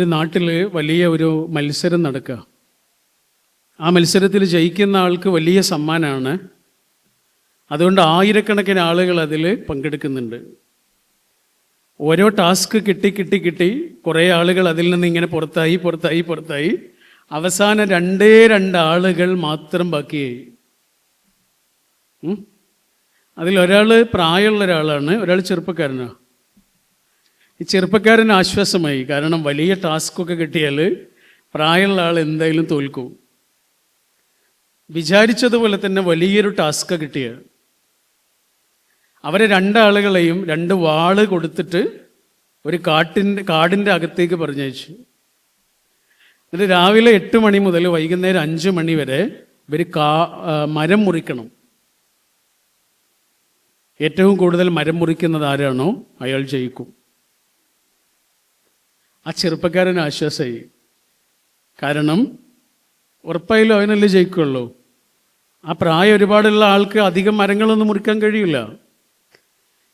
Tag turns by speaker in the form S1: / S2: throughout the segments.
S1: ഒരു നാട്ടിൽ വലിയ ഒരു മത്സരം നടക്കുക. ആ മത്സരത്തിൽ ജയിക്കുന്ന ആൾക്ക് വലിയ സമ്മാനമാണ് അതുകൊണ്ട് ആയിരക്കണക്കിന് ആളുകൾ അതിൽ പങ്കെടുക്കുന്നുണ്ട്. ഓരോ ടാസ്ക് കിട്ടി കിട്ടി കിട്ടി കുറേ ആളുകൾ അതിൽ നിന്ന് ഇങ്ങനെ പുറത്തായി പുറത്തായി പുറത്തായി. അവസാനം രണ്ടേ രണ്ട് ആളുകൾ മാത്രം ബാക്കിയായി? അതിലൊരാൾ പ്രായമുള്ള ഒരാളാണ് ഒരാൾ ചെറുപ്പക്കാരനാണ്. ഈ ചെറുപ്പക്കാരൻ ആശ്വാസമായി. കാരണം വലിയ ടാസ്കൊക്കെ കിട്ടിയാൽ പ്രായമുള്ള ആൾ എന്തായാലും തോൽക്കും. വിചാരിച്ചതുപോലെ തന്നെ വലിയൊരു ടാസ്ക് കിട്ടിയ. അവരെ രണ്ടാളുകളെയും രണ്ട് വാൾ കൊടുത്തിട്ട് ഒരു കാട്ടിന്റെ കാടിന്റെ അകത്തേക്ക് പറഞ്ഞയച്ചു. എന്നിട്ട് രാവിലെ എട്ട് മണി മുതൽ വൈകുന്നേരം അഞ്ച് മണി വരെ ഇവർ കാ മരം മുറിക്കണം. ഏറ്റവും കൂടുതൽ മരം മുറിക്കുന്നത് ആരാണോ? അയാൾ ജയിക്കും. ആ ചെറുപ്പക്കാരന് ആശ്വാസമായി. കാരണം ഉറപ്പായാലും അവനല്ലേ ജയിക്കുള്ളൂ. ആ പ്രായം ഒരുപാടുള്ള ആൾക്ക് അധികം മരങ്ങളൊന്നും മുറിക്കാൻ കഴിയില്ല.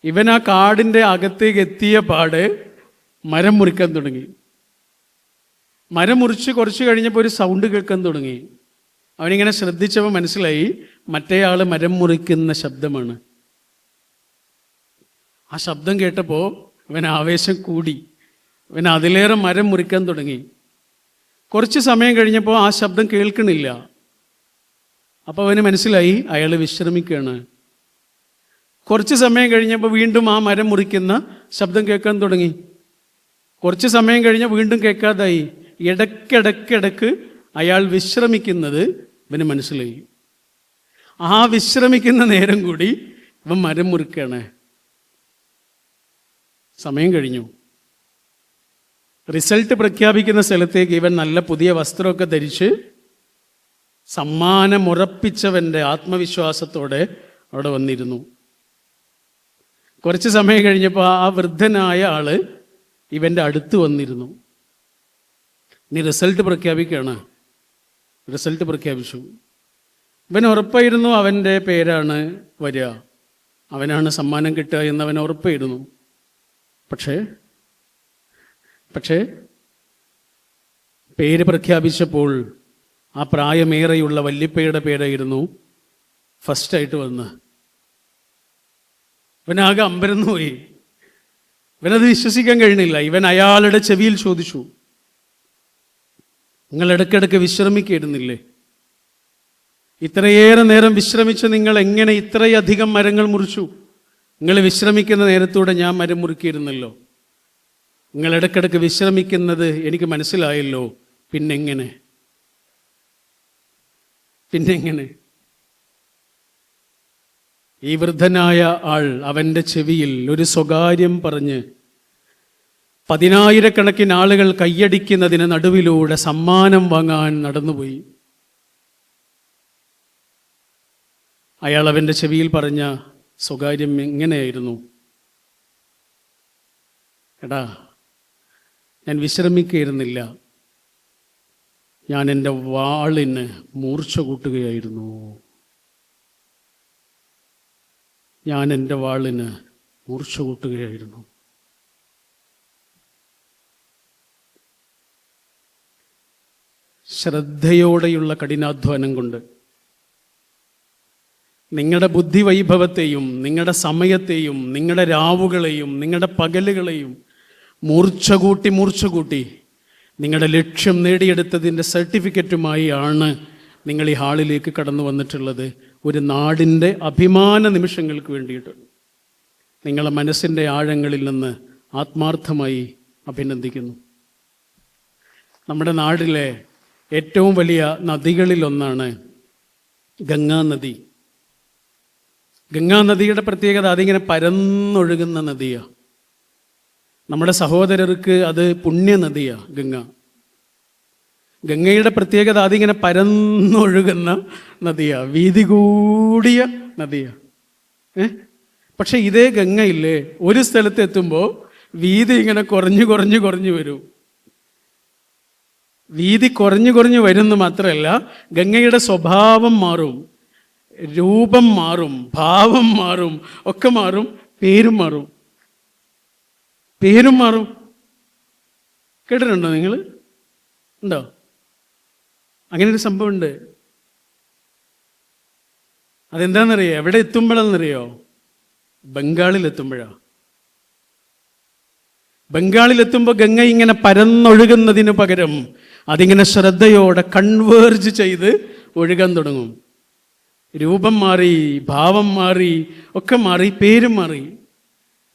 S1: ഇവൻ ആ കാടിന്റെ അകത്തേക്ക് എത്തിയ പാട് മരം മുറിക്കാൻ തുടങ്ങി. മരം മുറിച്ച് കുറച്ച് കഴിഞ്ഞപ്പോൾ ഒരു സൗണ്ട് കേൾക്കാൻ തുടങ്ങി. അവനിങ്ങനെ ശ്രദ്ധിച്ചപ്പോൾ മനസ്സിലായി മറ്റേ ആൾ മരം മുറിക്കുന്ന ശബ്ദമാണ്. ആ ശബ്ദം കേട്ടപ്പോൾ അവൻ ആവേശം കൂടി. അവൻ അതിലേറെ മരം മുറിക്കാൻ തുടങ്ങി. കുറച്ച് സമയം കഴിഞ്ഞപ്പോൾ ആ ശബ്ദം കേൾക്കണില്ല. അപ്പോൾ അവന് മനസ്സിലായി അയാൾ വിശ്രമിക്കുകയാണ് കുറച്ച് സമയം കഴിഞ്ഞപ്പോൾ വീണ്ടും ആ മരം മുറിക്കുന്ന ശബ്ദം കേൾക്കാൻ തുടങ്ങി. കുറച്ച് സമയം കഴിഞ്ഞ് വീണ്ടും കേൾക്കാതായി. ഇടയ്ക്കിടയ്ക്കിടയ്ക്ക് അയാൾ വിശ്രമിക്കുന്നത് ഇവന് മനസ്സിലായി. ആ വിശ്രമിക്കുന്ന നേരം കൂടി ഇവൻ മരം മുറിക്കുകയാണ് സമയം കഴിഞ്ഞു. റിസൾട്ട് പ്രഖ്യാപിക്കുന്ന സ്ഥലത്തേക്ക് ഇവൻ നല്ല പുതിയ വസ്ത്രമൊക്കെ ധരിച്ച് സമ്മാനമുറപ്പിച്ചവന്റെ ആത്മവിശ്വാസത്തോടെ അവിടെ വന്നിരുന്നു. കുറച്ച് സമയം കഴിഞ്ഞപ്പോൾ ആ വൃദ്ധനായ ആൾ ഇവന്റെ അടുത്ത് വന്നിരുന്നു. നീ റിസൾട്ട് പ്രഖ്യാപിക്കുകയാണ് റിസൾട്ട് പ്രഖ്യാപിച്ചു. ഇവൻ ഉറപ്പായിരുന്നു അവന്റെ പേരാണ് വരിക. അവനാണ് സമ്മാനം കിട്ടുക എന്ന് അവൻ ഉറപ്പായിരുന്നു. പക്ഷേ പക്ഷേ പേര് പ്രഖ്യാപിച്ചപ്പോൾ ആ പ്രായമേറെയുള്ള വല്യപ്പയുടെ പേരായിരുന്നു ഫസ്റ്റായിട്ട് വന്ന്. ഇവനാകെ അമ്പരന്ന് പോയി. ഇവനത് വിശ്വസിക്കാൻ കഴിയണില്ല ഇവൻ അയാളുടെ ചെവിയിൽ ചോദിച്ചു നിങ്ങൾ ഇടയ്ക്കിടയ്ക്ക് വിശ്രമിക്കായിരുന്നില്ലേ ഇത്രയേറെ നേരം വിശ്രമിച്ച് നിങ്ങൾ എങ്ങനെ ഇത്രയധികം മരങ്ങൾ മുറിച്ചു? നിങ്ങൾ വിശ്രമിക്കുന്ന നേരത്തൂടെ ഞാൻ മരം മുറുക്കിയിരുന്നല്ലോ. നിങ്ങൾ ഇടയ്ക്കിടയ്ക്ക് വിശ്രമിക്കുന്നത് എനിക്ക് മനസ്സിലായല്ലോ. പിന്നെങ്ങനെ? പിന്നെങ്ങനെ? ഈ വൃദ്ധനായ ആൾ അവന്റെ ചെവിയിൽ ഒരു സ്വകാര്യം പറഞ്ഞ് പതിനായിരക്കണക്കിന് ആളുകൾ കൈയടിക്കുന്നതിന് നടുവിലൂടെ സമ്മാനം വാങ്ങാൻ നടന്നുപോയി. അയാൾ അവന്റെ ചെവിയിൽ പറഞ്ഞ സ്വകാര്യം എങ്ങനെയായിരുന്നു? എടാ ഞാൻ വിശ്രമിക്കുകയായിരുന്നില്ല ഞാൻ എന്റെ വാളിന് മൂർച്ച കൂട്ടുകയായിരുന്നു. ഞാൻ എന്റെ വാളിന് മൂർച്ച കൂട്ടുകയായിരുന്നു. ശ്രദ്ധയോടെയുള്ള കഠിനാധ്വാനം കൊണ്ട് നിങ്ങളുടെ ബുദ്ധിവൈഭവത്തെയും നിങ്ങളുടെ സമയത്തെയും നിങ്ങളുടെ രാവുകളെയും നിങ്ങളുടെ പകലുകളെയും മൂർച്ച കൂട്ടി മൂർച്ച കൂട്ടി. നിങ്ങളുടെ ലക്ഷ്യം നേടിയെടുത്തതിന്റെ സർട്ടിഫിക്കറ്റുമായി ആണ് നിങ്ങൾ ഈ ഹാളിലേക്ക് കടന്നു വന്നിട്ടുള്ളത്. ഒരു നാടിന്റെ അഭിമാന നിമിഷങ്ങൾക്ക് വേണ്ടിയിട്ട് നിങ്ങളെ മനസ്സിന്റെ ആഴങ്ങളിൽ നിന്ന് ആത്മാർത്ഥമായി അഭിനന്ദിക്കുന്നു. നമ്മുടെ നാടിലെ ഏറ്റവും വലിയ നദികളിലൊന്നാണ് ഗംഗാനദി ഗംഗാനദിയുടെ ഗംഗാ നദിയുടെ പ്രത്യേകത അതിങ്ങനെ പരന്നൊഴുകുന്ന നദിയാണ് നമ്മുടെ സഹോദരർക്ക് അത് പുണ്യനദിയാണ് ഗംഗ. ഗംഗയുടെ പ്രത്യേകത അതിങ്ങനെ പരന്നൊഴുകുന്ന നദിയാണ് വീതി കൂടിയ നദിയാണ് ഏ? പക്ഷെ ഇതേ ഗംഗയില്ലേ ഒരു സ്ഥലത്ത് എത്തുമ്പോൾ വീതി ഇങ്ങനെ കുറഞ്ഞു കുറഞ്ഞു കുറഞ്ഞു വരും. വീതി കുറഞ്ഞു കുറഞ്ഞു വരുന്നു മാത്രമല്ല ഗംഗയുടെ സ്വഭാവം മാറും രൂപം മാറും ഭാവം മാറും ഒക്കെ മാറും പേരും മാറും. പേരും മാറും. കേട്ടിട്ടുണ്ടോ നിങ്ങൾ ഉണ്ടോ? അങ്ങനെ ഒരു സംഭവമുണ്ട്. അതെന്താണെന്നറിയോ എവിടെ എത്തുമ്പോഴാണെന്നറിയോ ബംഗാളിൽ എത്തുമ്പോഴാ ബംഗാളിലെത്തുമ്പോൾ ഗംഗ ഇങ്ങനെ പരന്നൊഴുകുന്നതിന് പകരം അതിങ്ങനെ ശ്രദ്ധയോടെ കൺവേർജ് ചെയ്ത് ഒഴുകാൻ തുടങ്ങും. രൂപം മാറി ഭാവം മാറി ഒക്കെ മാറി പേരും മാറി.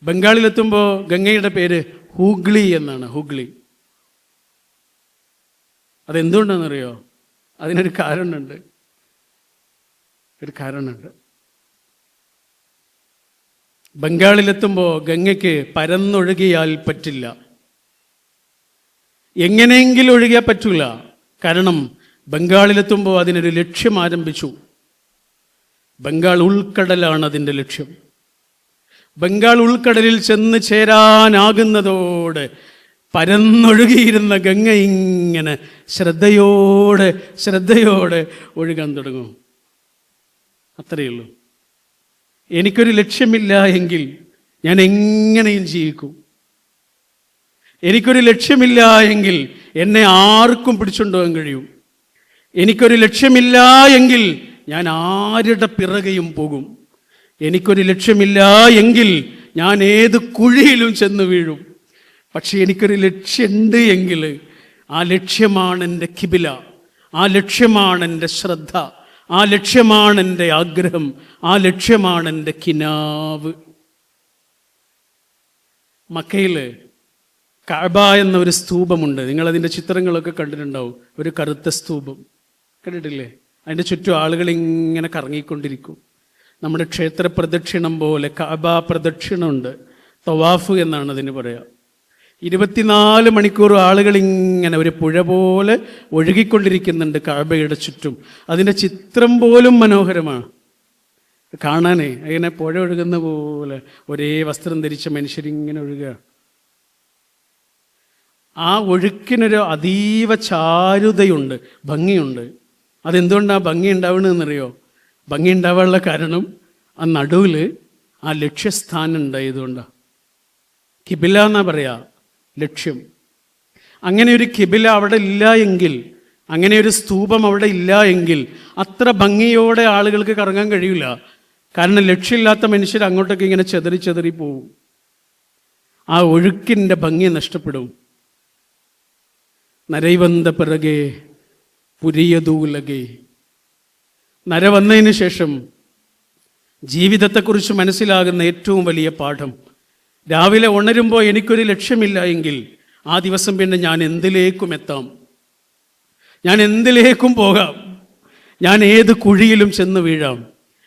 S1: ബംഗാളിലെത്തുമ്പോൾ ഗംഗയുടെ പേര് ഹൂഗ്ലി എന്നാണ് ഹൂഗ്ലി. അതെന്തുകൊണ്ടാണെന്നറിയോ അതിനൊരു കാരണമുണ്ട്. ഒരു കാരണമുണ്ട്. ബംഗാളിലെത്തുമ്പോൾ ഗംഗയ്ക്ക് പരന്നൊഴുകിയാൽ പറ്റില്ല. എങ്ങനെയെങ്കിലും ഒഴുകിയാൽ പറ്റൂല. കാരണം ബംഗാളിലെത്തുമ്പോൾ അതിനൊരു ലക്ഷ്യം ആരംഭിച്ചു. ബംഗാൾ ഉൾക്കടലാണ് അതിന്റെ ലക്ഷ്യം. ബംഗാൾ ഉൾക്കടലിൽ ചെന്ന് ചേരാനാകുന്നതോടെ പരന്നൊഴുകിയിരുന്ന ഗംഗ ഇങ്ങനെ ശ്രദ്ധയോടെ ശ്രദ്ധയോടെ ഒഴുകാൻ തുടങ്ങും. അത്രയേ ഉള്ളൂ. എനിക്കൊരു ലക്ഷ്യമില്ല എങ്കിൽ ഞാൻ എങ്ങനെയും ജീവിക്കും. എനിക്കൊരു ലക്ഷ്യമില്ല എങ്കിൽ എന്നെ ആർക്കും പിടിച്ചുകൊണ്ടുപോകാൻ കഴിയും. എനിക്കൊരു ലക്ഷ്യമില്ല എങ്കിൽ ഞാൻ ആരുടെ പിറകെയും പോകും. എനിക്കൊരു ലക്ഷ്യമില്ല എങ്കിൽ ഞാൻ ഏത് കുഴിയിലും ചെന്ന് വീഴും. പക്ഷെ എനിക്കൊരു ലക്ഷ്യമുണ്ട് എങ്കിൽ ആ ലക്ഷ്യമാണ് എന്റെ കിബില ആ ലക്ഷ്യമാണ് എന്റെ ശ്രദ്ധ ആ ലക്ഷ്യമാണ് എന്റെ ആഗ്രഹം ആ ലക്ഷ്യമാണ് എന്റെ കിനാവ്. മക്കയിൽ കഅബ എന്ന ഒരു സ്തൂപമുണ്ട്. നിങ്ങളതിന്റെ ചിത്രങ്ങളൊക്കെ കണ്ടിട്ടുണ്ടാവും. ഒരു കറുത്ത സ്തൂപം. കണ്ടിട്ടില്ലേ? അതിന്റെ ചുറ്റും ആളുകൾ ഇങ്ങനെ കറങ്ങിക്കൊണ്ടിരിക്കും. നമ്മുടെ ക്ഷേത്ര പ്രദക്ഷിണം പോലെ കഅബ പ്രദക്ഷിണമുണ്ട്. തവാഫ് എന്നാണ് അതിന് പറയുക ഇരുപത്തിനാല് മണിക്കൂർ ആളുകൾ ഇങ്ങനെ ഒരു പുഴ പോലെ ഒഴുകിക്കൊണ്ടിരിക്കുന്നുണ്ട് കഅബയുടെ ചുറ്റും. അതിന്റെ ചിത്രം പോലും മനോഹരമാണ്. കാണാനേ ഇങ്ങനെ പുഴ ഒഴുകുന്ന പോലെ ഒരേ വസ്ത്രം ധരിച്ച മനുഷ്യരിങ്ങനെ ഒഴുകുക. ആ ഒഴുക്കിനൊരു അതീവ ചാരുതയുണ്ട് ഭംഗിയുണ്ട്. അതെന്തുകൊണ്ടാണ് ഭംഗി ഉണ്ടാവണമെന്നറിയോ ഭംഗി ഉണ്ടാവാനുള്ള കാരണം ആ നടുവിൽ ആ ലക്ഷ്യസ്ഥാനം ഉണ്ടായതുകൊണ്ടാണ് കിബില എന്നാ പറയാ? ലക്ഷ്യം. അങ്ങനെ ഒരു കിബില അവിടെ ഇല്ല എങ്കിൽ അങ്ങനെ ഒരു സ്തൂപം അവിടെ ഇല്ല എങ്കിൽ അത്ര ഭംഗിയോടെ ആളുകൾക്ക് കറങ്ങാൻ കഴിയില്ല കാരണം ലക്ഷ്യമില്ലാത്ത മനുഷ്യർ അങ്ങോട്ടൊക്കെ ഇങ്ങനെ ചെതറി ചെതറി പോവും. ആ ഒഴുക്കിന്റെ ഭംഗി നഷ്ടപ്പെടും. നരൈവന്ത പിറകെ പുരിയതൂലകെ നര വന്നതിന് ശേഷം ജീവിതത്തെക്കുറിച്ച് മനസ്സിലാകുന്ന ഏറ്റവും വലിയ പാഠം. രാവിലെ ഉണരുമ്പോൾ എനിക്കൊരു ലക്ഷ്യമില്ല എങ്കിൽ ആ ദിവസം പിന്നെ ഞാൻ എന്തിലേക്കും എത്താം. ഞാൻ എന്തിലേക്കും പോകാം. ഞാൻ ഏത് കുഴിയിലും ചെന്ന് വീഴാം.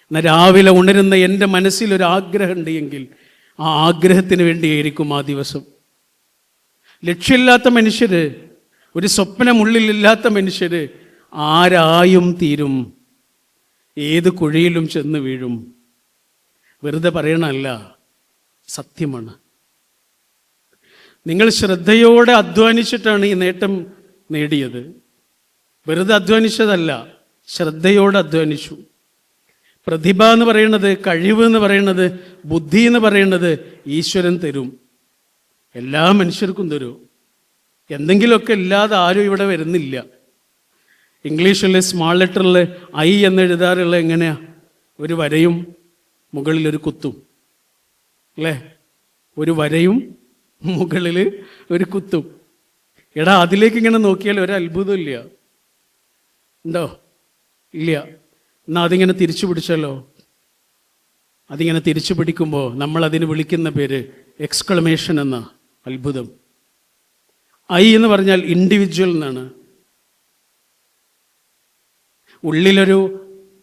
S1: എന്നാൽ രാവിലെ ഉണരുന്ന എന്റെ മനസ്സിലൊരാഗ്രഹമുണ്ട് എങ്കിൽ ആ ആഗ്രഹത്തിന് വേണ്ടിയായിരിക്കും ആ ദിവസം. ലക്ഷ്യമില്ലാത്ത മനുഷ്യർ ഒരു സ്വപ്നമുള്ളിലില്ലാത്ത മനുഷ്യർ ആരായും തീരും. ഏത് കുഴിയിലും ചെന്ന് വീഴും. വെറുതെ പറയണമല്ല സത്യമാണ്. നിങ്ങൾ ശ്രദ്ധയോടെ അധ്വാനിച്ചിട്ടാണ് ഈ നേട്ടം നേടിയത്. വെറുതെ അധ്വാനിച്ചതല്ല ശ്രദ്ധയോടെ അധ്വാനിച്ചു. പ്രതിഭ എന്ന് പറയുന്നത് കഴിവ് എന്ന് പറയുന്നത് ബുദ്ധി എന്ന് പറയുന്നത് ഈശ്വരൻ തരും. എല്ലാ മനുഷ്യർക്കും തരും. എന്തെങ്കിലുമൊക്കെ ഇല്ലാതെ ആരും ഇവിടെ വരുന്നില്ല. ഇംഗ്ലീഷിൽ സ്മാൾ ലെറ്ററിൽ ഐ എന്ന് എഴുതാറുള്ള എങ്ങനെയാ? ഒരു വരയും മുകളിൽ ഒരു കുത്തും. അല്ലേ? ഒരു വരയും മുകളിൽ ഒരു കുത്തും. എടാ അതിലേക്ക് ഇങ്ങനെ നോക്കിയാൽ ഒരു അത്ഭുതം ഇല്ല. ഉണ്ടോ? ഇല്ല. എന്നാൽ അതിങ്ങനെ തിരിച്ചു പിടിച്ചല്ലോ. അതിങ്ങനെ തിരിച്ചു പിടിക്കുമ്പോൾ നമ്മൾ അതിന് വിളിക്കുന്ന പേര് എക്സ്ക്ലമേഷൻ എന്ന അത്ഭുതം. ഐ എന്ന് പറഞ്ഞാൽ ഇൻഡിവിജ്വൽ എന്നാണ്. ഉള്ളിലൊരു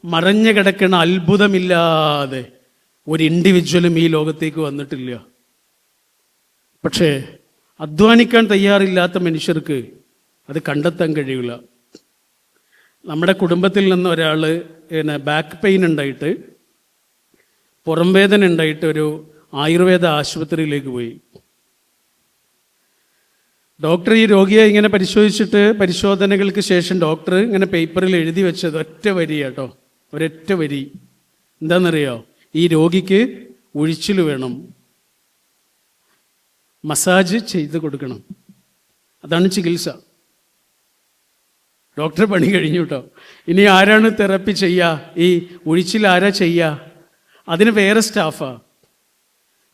S1: മറഞ്ഞു കിടക്കുന്ന അത്ഭുതമില്ലാതെ ഒരു ഇൻഡിവിജ്വലും ഈ ലോകത്തേക്ക് വന്നിട്ടില്ല. പക്ഷേ അധ്വാനിക്കാൻ തയ്യാറില്ലാത്ത മനുഷ്യർക്ക് അത് കണ്ടെത്താൻ കഴിയില്ല നമ്മുടെ കുടുംബത്തിൽ നിന്ന് ഒരാൾ പിന്നെ ബാക്ക് പെയിൻ ഉണ്ടായിട്ട് പുറംവേദന ഉണ്ടായിട്ട് ഒരു ആയുർവേദ ആശുപത്രിയിലേക്ക് പോയി. ഡോക്ടർ ഈ രോഗിയെ ഇങ്ങനെ പരിശോധിച്ചിട്ട് പരിശോധനകൾക്ക് ശേഷം ഡോക്ടർ ഇങ്ങനെ പേപ്പറിൽ എഴുതി വെച്ചത് ഒറ്റ വരി കേട്ടോ. ഒരൊറ്റ വരി. എന്താണെന്നറിയോ ഈ രോഗിക്ക് ഒഴിച്ചിൽ വേണം. മസാജ് ചെയ്ത് കൊടുക്കണം. അതാണ് ചികിത്സ. ഡോക്ടർ പണി കഴിഞ്ഞു കേട്ടോ. ഇനി ആരാണ് തെറപ്പി ചെയ്യുക ഈ ഒഴിച്ചിൽ ആരാ ചെയ്യുക അതിന് വേറെ സ്റ്റാഫാണ്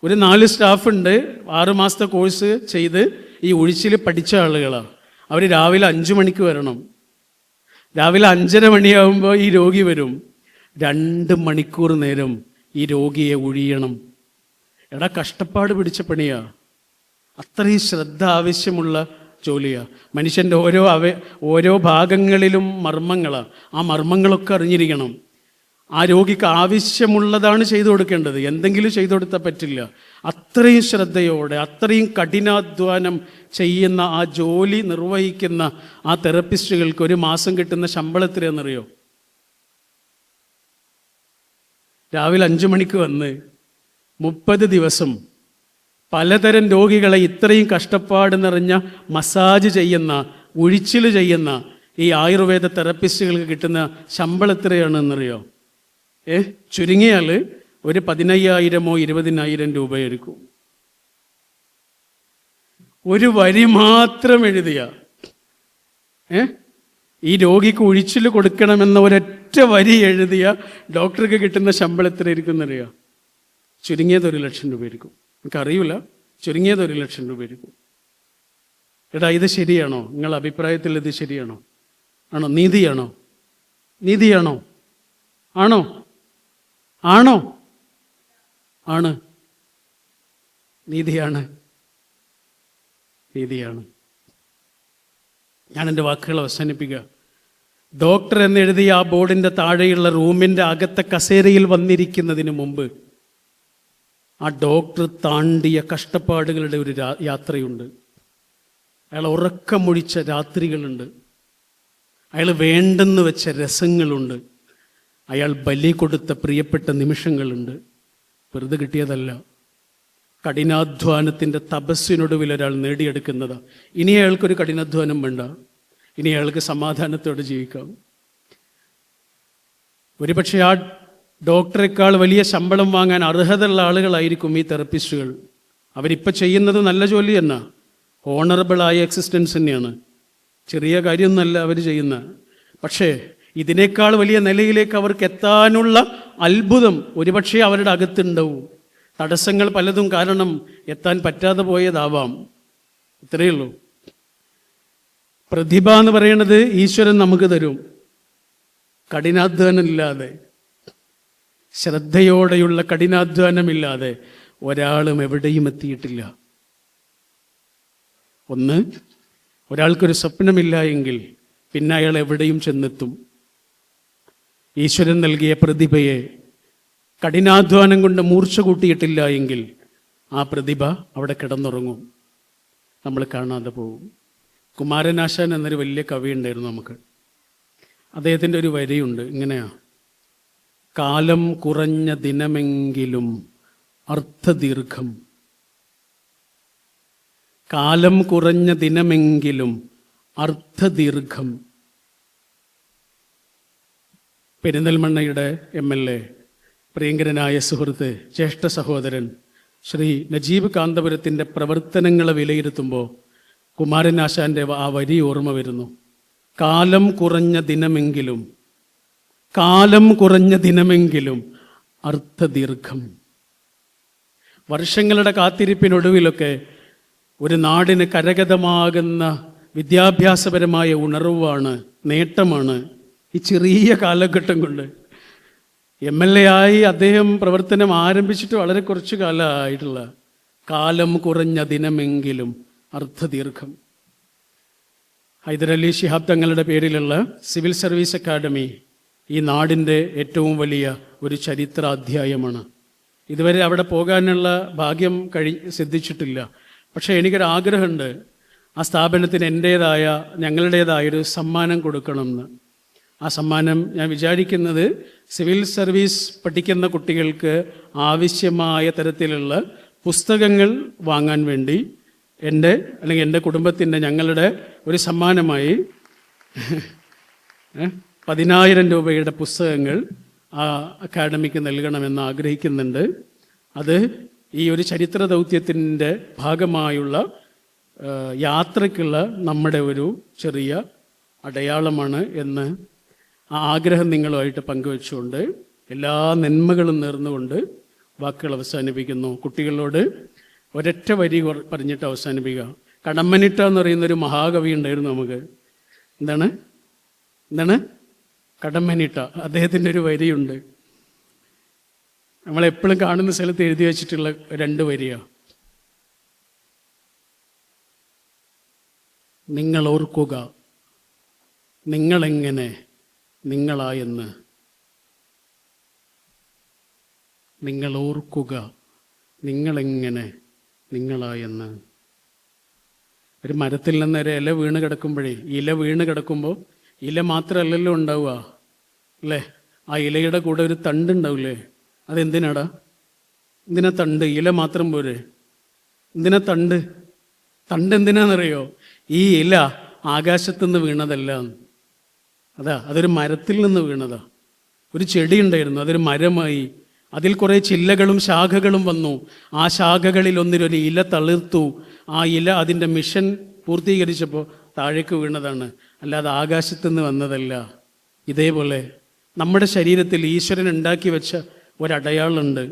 S1: ഒരു നാല് സ്റ്റാഫുണ്ട്. ആറ് മാസത്തെ കോഴ്സ് ചെയ്ത് ഈ ഒഴിച്ചിൽ പഠിച്ച ആളുകളാണ്. അവർ രാവിലെ അഞ്ച് മണിക്ക് വരണം. രാവിലെ അഞ്ചര മണിയാകുമ്പോൾ ഈ രോഗി വരും. രണ്ട് മണിക്കൂർ നേരം ഈ രോഗിയെ ഒഴിയണം. എടാ കഷ്ടപ്പാട് പിടിച്ച പണിയാ. അത്രയും ശ്രദ്ധ ആവശ്യമുള്ള ജോലിയാണ് മനുഷ്യന്റെ ഓരോ അവ ഓരോ ഭാഗങ്ങളിലും മർമ്മങ്ങളാണ് ആ മർമ്മങ്ങളൊക്കെ അറിഞ്ഞിരിക്കണം. ആ രോഗിക്ക് ആവശ്യമുള്ളതാണ് ചെയ്തു കൊടുക്കേണ്ടത്. എന്തെങ്കിലും ചെയ്തു കൊടുത്താൽ പറ്റില്ല. അത്രയും ശ്രദ്ധയോടെ അത്രയും കഠിനാധ്വാനം ചെയ്യുന്ന ആ ജോലി നിർവഹിക്കുന്ന ആ തെറപ്പിസ്റ്റുകൾക്ക് ഒരു മാസം കിട്ടുന്ന ശമ്പളത്തിലെന്നറിയോ രാവിലെ അഞ്ചു മണിക്ക് വന്ന് മുപ്പത് ദിവസം പലതരം രോഗികളെ ഇത്രയും കഷ്ടപ്പാട് നിറഞ്ഞ മസാജ് ചെയ്യുന്ന ഒഴിച്ചിൽ ചെയ്യുന്ന ഈ ആയുർവേദ തെറപ്പിസ്റ്റുകൾക്ക് കിട്ടുന്ന ശമ്പളത്തിരയാണെന്നറിയോ ഏ ചുരുങ്ങിയാൽ ഒരു പതിനയ്യായിരമോ ഇരുപതിനായിരം രൂപയായിരിക്കും ഒരു വരി മാത്രം എഴുതിയ. ഏ? ഈ രോഗിക്ക് ഒഴിച്ചിൽ കൊടുക്കണമെന്ന ഒരൊറ്റ വരി എഴുതിയ ഡോക്ടർക്ക് കിട്ടുന്ന ശമ്പളം എത്ര ഇരിക്കുന്നറിയോ? ചുരുങ്ങിയത് ഒരു ലക്ഷം രൂപ ആയിരിക്കും എനിക്കറിയില്ല. ചുരുങ്ങിയത് ഒരു ലക്ഷം രൂപ ഇരിക്കും എടാ ഇത് ശരിയാണോ? നിങ്ങളുടെ അഭിപ്രായത്തിൽ ഇത് ശരിയാണോ? ആണോ? നീതിയാണോ? നീതിയാണോ? ആണോ? ആണോ? ആണ്. നീതിയാണ്. നീതിയാണ്. ഞാൻ എന്റെ വാക്കുകൾ അവസാനിപ്പിക്കുക. ഡോക്ടർ എന്നെഴുതിയ ആ ബോർഡിന്റെ താഴെയുള്ള റൂമിന്റെ അകത്തെ കസേരയിൽ വന്നിരിക്കുന്നതിന് മുമ്പ് ആ ഡോക്ടർ താണ്ടിയ കഷ്ടപ്പാടുകളുടെ ഒരു യാത്രയുണ്ട്. അയാൾ ഉറക്കമൊഴിച്ച രാത്രികളുണ്ട്. അയാൾ വേണ്ടെന്ന് വെച്ച രസങ്ങളുണ്ട്. അയാൾ ബലി കൊടുത്ത പ്രിയപ്പെട്ട നിമിഷങ്ങളുണ്ട്. വെറുതെ കിട്ടിയതല്ല. കഠിനാധ്വാനത്തിന്റെ തപസ്സിനൊടുവിൽ ഒരാൾ നേടിയെടുക്കുന്നത്. ഇനി അയാൾക്കൊരു കഠിനാധ്വാനം വേണ്ട. ഇനി അയാൾക്ക് സമാധാനത്തോടെ ജീവിക്കാം. ഒരുപക്ഷെ ആ ഡോക്ടറെക്കാൾ വലിയ ശമ്പളം വാങ്ങാൻ അർഹതയുള്ള ആളുകളായിരിക്കും ഈ തെറപ്പിസ്റ്റുകൾ. അവരിപ്പോൾ ചെയ്യുന്നത് നല്ല ജോലി തന്നെ ഓണറബിളായ എക്സിസ്റ്റൻസ് തന്നെയാണ്. ചെറിയ കാര്യമൊന്നുമല്ല അവർ ചെയ്യുന്ന പക്ഷേ ഇതിനേക്കാൾ വലിയ നിലയിലേക്ക് അവർക്ക് എത്താനുള്ള അത്ഭുതം ഒരുപക്ഷെ അവരുടെ അകത്തുണ്ടാവും. തടസ്സങ്ങൾ പലതും കാരണം എത്താൻ പറ്റാതെ പോയതാവാം. ഇത്രയേ ഉള്ളൂ. പ്രതിഭ എന്ന് പറയുന്നത് ഈശ്വരൻ നമുക്ക് തരും. കഠിനാധ്വാനമില്ലാതെ. ശ്രദ്ധയോടെയുള്ള കഠിനാധ്വാനമില്ലാതെ ഒരാളും എവിടെയും എത്തിയിട്ടില്ല. ഒന്ന് ഒരാൾക്കൊരു സ്വപ്നമില്ല എങ്കിൽ പിന്നെ അയാൾ എവിടെയും ചെന്നെത്തും. ഈശ്വരൻ നൽകിയ പ്രതിഭയെ കഠിനാധ്വാനം കൊണ്ട് മൂർച്ച കൂട്ടിയിട്ടില്ല എങ്കിൽ ആ പ്രതിഭ അവിടെ കിടന്നുറങ്ങും. നമ്മൾ കാണാതെ പോകും. കുമാരനാശാൻ എന്നൊരു വലിയ കവി ഉണ്ടായിരുന്നു നമുക്ക്. അദ്ദേഹത്തിന്റെ ഒരു വരിയുണ്ട് ഇങ്ങനെയാ. കാലം കുറഞ്ഞ ദിനമെങ്കിലും അർത്ഥദീർഘം. കാലം കുറഞ്ഞ ദിനമെങ്കിലും അർത്ഥദീർഘം. പെരിന്തൽമണ്ണയുടെ എം എൽ എ പ്രിയങ്കരനായ സുഹൃത്ത് ജ്യേഷ്ഠ സഹോദരൻ ശ്രീ നജീബ് കാന്തപുരത്തിന്റെ പ്രവർത്തനങ്ങളെ വിലയിരുത്തുമ്പോൾ കുമാരനാശാന്റെ ആ വരി ഓർമ്മ വരുന്നു. കാലം കുറഞ്ഞ ദിനമെങ്കിലും കാലം കുറഞ്ഞ ദിനമെങ്കിലും അർത്ഥദീർഘം വർഷങ്ങളുടെ കാത്തിരിപ്പിനൊടുവിലൊക്കെ ഒരു നാടിന് കരഗതമാകുന്ന വിദ്യാഭ്യാസപരമായ ഉണർവാണ് നേട്ടമാണ് ഈ ചെറിയ കാലഘട്ടം കൊണ്ട് എം എൽ എ ആയി അദ്ദേഹം പ്രവർത്തനം ആരംഭിച്ചിട്ട് വളരെ കുറച്ച് കാലമായിട്ടുള്ള കാലം കുറഞ്ഞ ദിനമെങ്കിലും അർത്ഥദീർഘം ഹൈദരലി ശിഹാബ് തങ്ങളുടെ പേരിലുള്ള സിവിൽ സർവീസ് അക്കാഡമി ഈ നാടിന്റെ ഏറ്റവും വലിയ ഒരു ചരിത്രാധ്യായമാണ്. ഇതുവരെ അവിടെ പോകാനുള്ള ഭാഗ്യം കഴി സിദ്ധിച്ചിട്ടില്ല. പക്ഷേ എനിക്കൊരാഗ്രഹമുണ്ട് ആ സ്ഥാപനത്തിന് എന്റേതായ ഞങ്ങളുടേതായൊരു സമ്മാനം കൊടുക്കണമെന്ന്. ആ സമ്മാനം ഞാൻ വിചാരിക്കുന്നത് സിവിൽ സർവീസ് പഠിക്കുന്ന കുട്ടികൾക്ക് ആവശ്യമായ തരത്തിലുള്ള പുസ്തകങ്ങൾ വാങ്ങാൻ വേണ്ടി എന്റെ അല്ലെങ്കിൽ എന്റെ കുടുംബത്തിന്റെ ഞങ്ങളുടെ ഒരു സമ്മാനമായി പതിനായിരം രൂപയുടെ പുസ്തകങ്ങൾ ആ അക്കാഡമിക്ക് നൽകണമെന്ന് ആഗ്രഹിക്കുന്നുണ്ട്. അത് ഈ ഒരു ചരിത്ര ദൗത്യത്തിന്റെ ഭാഗമായുള്ള യാത്രയ്ക്കുള്ള നമ്മുടെ ഒരു ചെറിയ അടയാളമാണ് എന്ന് ആ ആഗ്രഹം നിങ്ങളുമായിട്ട് പങ്കുവെച്ചുകൊണ്ട് എല്ലാ നന്മകളും നേർന്നുകൊണ്ട് വാക്കുകൾ അവസാനിപ്പിക്കുന്നു. കുട്ടികളോട് ഒരൊറ്റ വരി പറഞ്ഞിട്ട് അവസാനിപ്പിക്കുക. കടമ്മനിട്ട എന്ന് പറയുന്ന ഒരു മഹാകവി ഉണ്ടായിരുന്നു നമുക്ക്. എന്താണ്? എന്താണ്? കടമ്മനിട്ട. അദ്ദേഹത്തിന്റെ ഒരു വരിയുണ്ട്. നമ്മളെപ്പോഴും കാണുന്ന സ്ഥലത്ത് എഴുതി വെച്ചിട്ടുള്ള രണ്ട് വരിയാണ് നിങ്ങൾ ഓർക്കുക. നിങ്ങളെങ്ങനെ നിങ്ങളായെന്ന് നിങ്ങൾ ഓർക്കുക നിങ്ങളെങ്ങനെ നിങ്ങളായെന്ന്. ഒരു മരത്തിൽ നിന്ന് ഒരു ഇല വീണ് കിടക്കുമ്പോഴേ ഇല വീണ് കിടക്കുമ്പോൾ ഇല മാത്രമല്ലല്ലോ ഉണ്ടാവുക അല്ലേ? ആ ഇലയുടെ കൂടെ ഒരു തണ്ട് ഉണ്ടാവില്ലേ? അതെന്തിനാടാ? എന്തിനാ തണ്ട്? ഇല മാത്രം പോരെ. എന്തിനാ തണ്ട്? തണ്ട് എന്തിനാണെന്നറിയോ? ഈ ഇല ആകാശത്തുനിന്ന് വീണതല്ല അതാ അതൊരു മരത്തിൽ നിന്ന് വീണതാ. ഒരു ചെടി ഉണ്ടായിരുന്നു അതൊരു മരമായി. അതിൽ കുറേ ചില്ലകളും ശാഖകളും വന്നു. ആ ശാഖകളിൽ ഒന്നിലൊരു ഇല തളിർത്തു. ആ ഇല അതിന്റെ മിഷൻ പൂർത്തീകരിച്ചപ്പോൾ താഴേക്ക് വീണതാണ്. അല്ലാതെ ആകാശത്തുനിന്ന് വന്നതല്ല. ഇതേപോലെ നമ്മുടെ ശരീരത്തിൽ ഈശ്വരൻ ഉണ്ടാക്കി വെച്ച ഒരടയാളുണ്ട്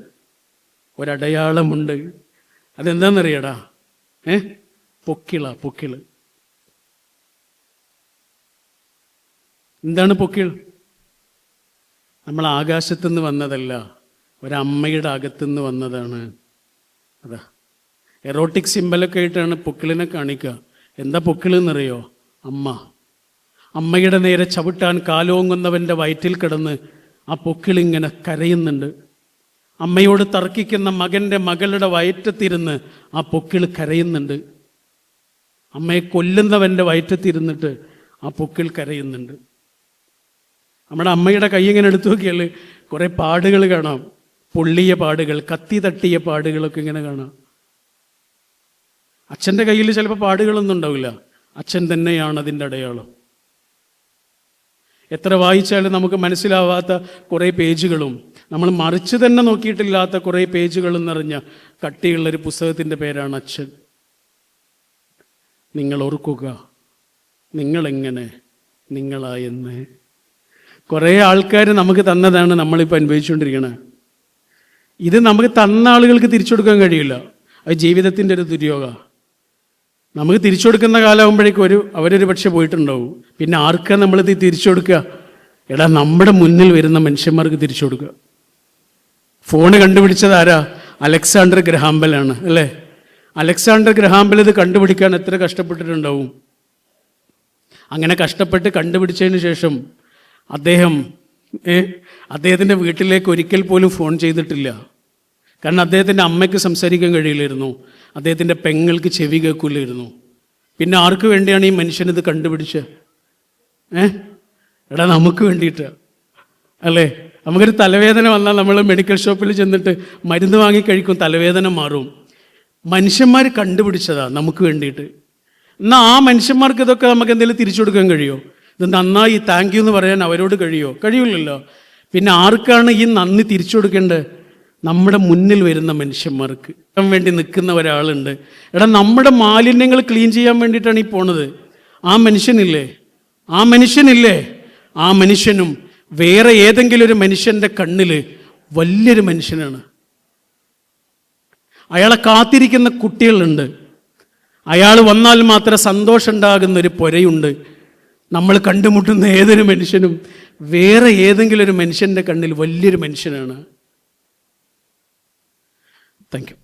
S1: ഒരടയാളമുണ്ട്. അതെന്താണെന്നറിയടാ ഏ? പൊക്കിള പൊക്കിൾ. എന്താണ് പൊക്കിൾ? നമ്മൾ ആകാശത്തു നിന്ന് വന്നതല്ല ഒരമ്മയുടെ അകത്തുനിന്ന് വന്നതാണ്. അതാ. എറോട്ടിക് സിമ്പലൊക്കെ ആയിട്ടാണ് പൊക്കിളിനെ കാണിക്കുക. എന്താ പൊക്കിളെന്നറിയോ? അമ്മ. അമ്മയുടെ നേരെ ചവിട്ടാൻ കാലോങ്ങുന്നവന്റെ വയറ്റിൽ കിടന്ന് ആ പൊക്കിളിങ്ങനെ കരയുന്നുണ്ട്. അമ്മയോട് തർക്കിക്കുന്ന മകന്റെ മകളുടെ വയറ്റത്തിരുന്ന് ആ പൊക്കിൾ കരയുന്നുണ്ട്. അമ്മയെ കൊല്ലുന്നവന്റെ വയറ്റത്തിരുന്നിട്ട് ആ പൊക്കിൾ കരയുന്നുണ്ട്. നമ്മുടെ അമ്മയുടെ കൈ ഇങ്ങനെ എടുത്തു നോക്കിയാൽ കുറേ പാടുകൾ കാണാം. പൊള്ളിയ പാടുകൾ കത്തി തട്ടിയ പാടുകളൊക്കെ ഇങ്ങനെ കാണാം. അച്ഛന്റെ കയ്യിൽ ചിലപ്പോൾ പാടുകളൊന്നും ഉണ്ടാവില്ല. അച്ഛൻ തന്നെയാണ് അതിന്റെ അടയാളം. എത്ര വായിച്ചാലും നമുക്ക് മനസ്സിലാവാത്ത കുറേ പേജുകളും നമ്മൾ മറിച്ച് തന്നെ നോക്കിയിട്ടില്ലാത്ത കുറേ പേജുകളും നിറഞ്ഞ കട്ടിയുള്ളൊരു പുസ്തകത്തിന്റെ പേരാണ് അച്ഛൻ. നിങ്ങൾ ഓർക്കുക നിങ്ങളെങ്ങനെ നിങ്ങളായെന്ന്. കുറേ ആൾക്കാർ നമുക്ക് തന്നതാണ് നമ്മളിപ്പോൾ അനുഭവിച്ചുകൊണ്ടിരിക്കുന്നത് ഇത് നമുക്ക് തന്ന ആളുകൾക്ക് തിരിച്ചു കൊടുക്കാൻ കഴിയില്ല. അത് ജീവിതത്തിന്റെ ഒരു ദുര്യോഗമാണ് നമുക്ക് തിരിച്ചു കൊടുക്കുന്ന കാലമാകുമ്പോഴേക്കും ഒരു അവരൊരു പക്ഷേ പോയിട്ടുണ്ടാവും. പിന്നെ ആർക്കാ നമ്മളിത് തിരിച്ചു കൊടുക്കുക എടാ നമ്മുടെ മുന്നിൽ വരുന്ന മനുഷ്യന്മാർക്ക് തിരിച്ചു കൊടുക്കുക ഫോണ് കണ്ടുപിടിച്ചത് ആരാ? അലക്സാണ്ടർ ഗ്രഹാമ്പലാണ് അല്ലേ? അലക്സാണ്ടർ ഗ്രഹാമ്പൽ ഇത് കണ്ടുപിടിക്കാൻ എത്ര കഷ്ടപ്പെട്ടിട്ടുണ്ടാവും? അങ്ങനെ കഷ്ടപ്പെട്ട് കണ്ടുപിടിച്ചതിന് ശേഷം അദ്ദേഹം അദ്ദേഹത്തിന്റെ വീട്ടിലേക്ക് ഒരിക്കൽ പോലും ഫോൺ ചെയ്തിട്ടില്ല. കാരണം അദ്ദേഹത്തിന്റെ അമ്മയ്ക്ക് സംസാരിക്കാൻ കഴിയില്ലായിരുന്നു. അദ്ദേഹത്തിന്റെ പെങ്ങൾക്ക് ചെവി കേൾക്കില്ലായിരുന്നു. പിന്നെ ആർക്ക് വേണ്ടിയാണ് ഈ മനുഷ്യൻ കണ്ടുപിടിച്ച്? ഏ? എടാ നമുക്ക് വേണ്ടിയിട്ട്. അല്ലേ? നമുക്കൊരു തലവേദന വന്നാൽ നമ്മൾ മെഡിക്കൽ ഷോപ്പിൽ ചെന്നിട്ട് മരുന്ന് വാങ്ങി കഴിക്കും തലവേദന മാറും. മനുഷ്യന്മാർ കണ്ടുപിടിച്ചതാ നമുക്ക് വേണ്ടിയിട്ട്. എന്നാൽ ആ മനുഷ്യന്മാർക്ക് ഇതൊക്കെ നമുക്ക് എന്തെങ്കിലും തിരിച്ചു കൊടുക്കാൻ കഴിയുമോ ഇത് നന്നായി താങ്ക് യു എന്ന് പറയാൻ അവരോട് കഴിയുമോ കഴിയില്ലല്ലോ. പിന്നെ ആർക്കാണ് ഈ നന്ദി തിരിച്ചു കൊടുക്കേണ്ടത്? നമ്മുടെ മുന്നിൽ വരുന്ന മനുഷ്യന്മാർക്ക്. വേണ്ടി നിൽക്കുന്ന ഒരാളുണ്ട്. എടാ നമ്മുടെ മാലിന്യങ്ങൾ ക്ലീൻ ചെയ്യാൻ വേണ്ടിയിട്ടാണ് ഈ പോണത്. ആ മനുഷ്യനില്ലേ? ആ മനുഷ്യനില്ലേ? ആ മനുഷ്യനും വേറെ ഏതെങ്കിലും ഒരു മനുഷ്യന്റെ കണ്ണിൽ വലിയൊരു മനുഷ്യനാണ്. അയാളെ കാത്തിരിക്കുന്ന കുട്ടികളുണ്ട്. അയാൾ വന്നാൽ മാത്രം സന്തോഷം ഉണ്ടാകുന്ന ഒരു പൊരയുണ്ട്. നമ്മൾ കണ്ടുമുട്ടുന്ന ഏതൊരു മനുഷ്യനും വേറെ ഏതെങ്കിലും ഒരു മനുഷ്യന്റെ കണ്ണിൽ വലിയൊരു മനുഷ്യനാണ്. Thank you